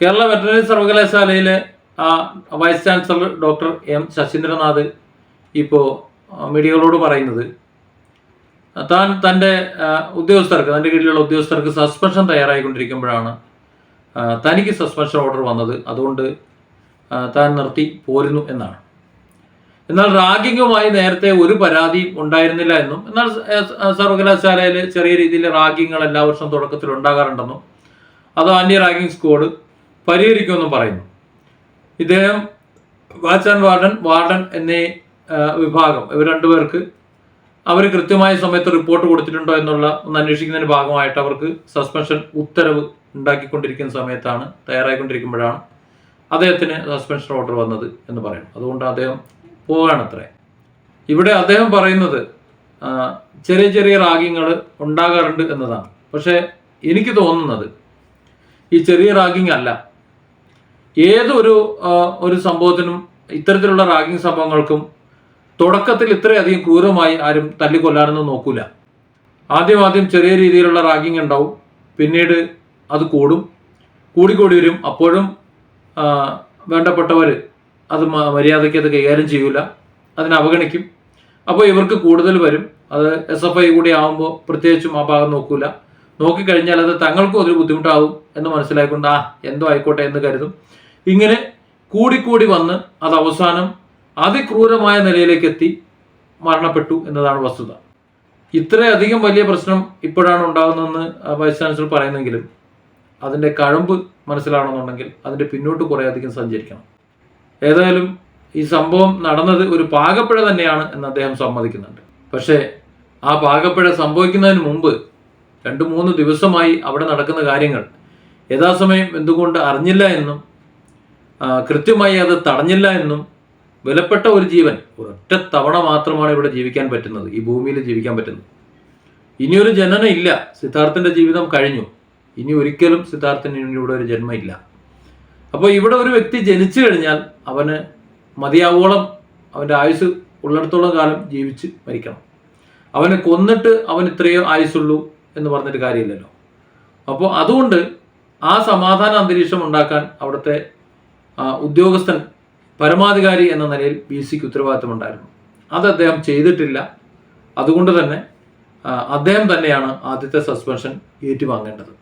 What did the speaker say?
Kerala veterinary സർവകലാശാലയിലെ ആ vice chancellor doctor M Sasheendranath ഇപ്പോൾ മീഡിയകളോട് പറയുന്നത്. താൻ തന്റെ ഉദ്യോഗസ്ഥർക്ക് തന്റെ കീഴിലുള്ള ഉദ്യോഗസ്ഥർക്ക് സസ്പെൻഷൻ തയ്യാറായിക്കൊണ്ടിരിക്കുമ്പോഴാണ് തനിക്ക് സസ്പെൻഷൻ ഓർഡർ വന്നത്. അതുകൊണ്ട് താൻ നിർത്തി പോരുന്നു എന്നാണ്. എന്നാൽ റാഗിങ്ങുമായി നേരത്തെ ഒരു പരാതിയും ഉണ്ടായിരുന്നില്ല എന്നും എന്നാൽ സർവകലാശാലയിൽ ചെറിയ രീതിയിൽ റാഗിങ്ങൾ എല്ലാ വർഷവും തുടക്കത്തിൽ ഉണ്ടാകാറുണ്ടെന്നും അത് ആന്റി റാഗിംഗ് സ്ക്വാഡ് പരിഹരിക്കുമെന്നും പറയുന്നു. ഇദ്ദേഹം വാച്ച് ആൻഡ് വാർഡൻ വാർഡൻ എന്നീ വിഭാഗം ഇവർ രണ്ടുപേർക്ക് അവർ കൃത്യമായ സമയത്ത് റിപ്പോർട്ട് കൊടുത്തിട്ടുണ്ടോ എന്നുള്ള ഒന്ന് അന്വേഷിക്കുന്നതിന്റെ ഭാഗമായിട്ട് അവർക്ക് സസ്പെൻഷൻ ഉത്തരവ് ഉണ്ടാക്കിക്കൊണ്ടിരിക്കുന്ന സമയത്താണ് തയ്യാറായിക്കൊണ്ടിരിക്കുമ്പോഴാണ് അദ്ദേഹത്തിന് സസ്പെൻഷൻ ഓർഡർ വന്നത് എന്ന് പറയുന്നു അതുകൊണ്ട് അദ്ദേഹം പോവുകയാണത്രേ ഇവിടെ അദ്ദേഹം പറയുന്നത് ചെറിയ ചെറിയ റാഗിങ്ങൾ ഉണ്ടാകാറുണ്ട് എന്നതാണ്. പക്ഷേ എനിക്ക് തോന്നുന്നത് ഈ ചെറിയ റാഗിങ് അല്ല ഏതൊരു ഒരു സംഭവത്തിനും ഇത്തരത്തിലുള്ള റാഗിങ് സംഭവങ്ങൾക്കും തുടക്കത്തിൽ ഇത്രയധികം ക്രൂരമായി ആരും തല്ലിക്കൊല്ലാനൊന്നും നോക്കൂല. ആദ്യം ആദ്യം ചെറിയ രീതിയിലുള്ള റാഗിങ് ഉണ്ടാവും. പിന്നീട് അത് കൂടും. കൂടിക്കൂടി വരും. അപ്പോഴും വേണ്ടപ്പെട്ടവർ അത് മര്യാദയ്ക്ക് അത് കൈകാര്യം ചെയ്യൂല. അതിനെ അവഗണിക്കും. അപ്പോൾ ഇവർക്ക് കൂടുതൽ വരും. അത് എസ് എഫ് ഐ കൂടി ആകുമ്പോൾ പ്രത്യേകിച്ചും ആ ഭാഗം നോക്കൂല. നോക്കിക്കഴിഞ്ഞാൽ അത് തങ്ങൾക്കും അതൊരു ബുദ്ധിമുട്ടാവും എന്ന് മനസ്സിലായിക്കൊണ്ട് ആ എന്തോ ആയിക്കോട്ടെ എന്ന് കരുതും. ഇങ്ങനെ കൂടിക്കൂടി വന്ന് അത് അവസാനം അതിക്രൂരമായ നിലയിലേക്ക് എത്തി മരണപ്പെട്ടു എന്നതാണ് വസ്തുത. ഇത്രയധികം വലിയ പ്രശ്നം ഇപ്പോഴാണ് ഉണ്ടാകുന്നതെന്ന് വൈസ് ചാൻസലർ പറയുന്നെങ്കിലും അതിന്റെ കഴമ്പ് മനസ്സിലാണെന്നുണ്ടെങ്കിൽ അതിന്റെ പിന്നോട്ട് കുറേ അധികം സഞ്ചരിക്കണം. ഏതായാലും ഈ സംഭവം നടന്നത് ഒരു പാകപ്പിഴ തന്നെയാണ് എന്ന് അദ്ദേഹം സമ്മതിക്കുന്നുണ്ട്. പക്ഷേ ആ പാകപ്പിഴ സംഭവിക്കുന്നതിന് മുമ്പ് രണ്ട് മൂന്ന് ദിവസമായി അവിടെ നടക്കുന്ന കാര്യങ്ങൾ. യഥാസമയം എന്തുകൊണ്ട് അറിഞ്ഞില്ല എന്നും കൃത്യമായി അത് തടഞ്ഞില്ല എന്നും വിലപ്പെട്ട ഒരു ജീവൻ ഒരൊറ്റ തവണ മാത്രമാണ് ഇവിടെ ജീവിക്കാൻ പറ്റുന്നത് ഈ ഭൂമിയിൽ ജീവിക്കാൻ പറ്റുന്നത്. ഇനിയൊരു ജനനം ഇല്ല. സിദ്ധാർത്ഥന്റെ ജീവിതം കഴിഞ്ഞു. ഇനി ഒരിക്കലും സിദ്ധാർത്ഥന് ഇവിടെ ഒരു ജന്മം ഇല്ല. അപ്പോൾ ഇവിടെ ഒരു വ്യക്തി ജനിച്ചു കഴിഞ്ഞാൽ അവന് മതിയാവോളം അവന്റെ ആയുസ് ഉള്ളിടത്തോളം കാലം ജീവിച്ച് മരിക്കണം. അവനെ കൊന്നിട്ട് അവൻ ഇത്രയോ ആയുസുള്ളൂ എന്ന് പറഞ്ഞിട്ട് കാര്യമില്ലല്ലോ. അപ്പോൾ അതുകൊണ്ട് ആ സമാധാന അന്തരീക്ഷം ഉണ്ടാക്കാൻ അവിടുത്തെ ഉദ്യോഗസ്ഥൻ പരമാധികാരി എന്ന നിലയിൽ ബി സിക്ക് ഉത്തരവാദിത്തമുണ്ടായിരുന്നു. അത് അദ്ദേഹം ചെയ്തിട്ടില്ല. അതുകൊണ്ട് തന്നെ അദ്ദേഹം തന്നെയാണ് ആദ്യത്തെ സസ്പെൻഷൻ ഏറ്റുവാങ്ങേണ്ടത്.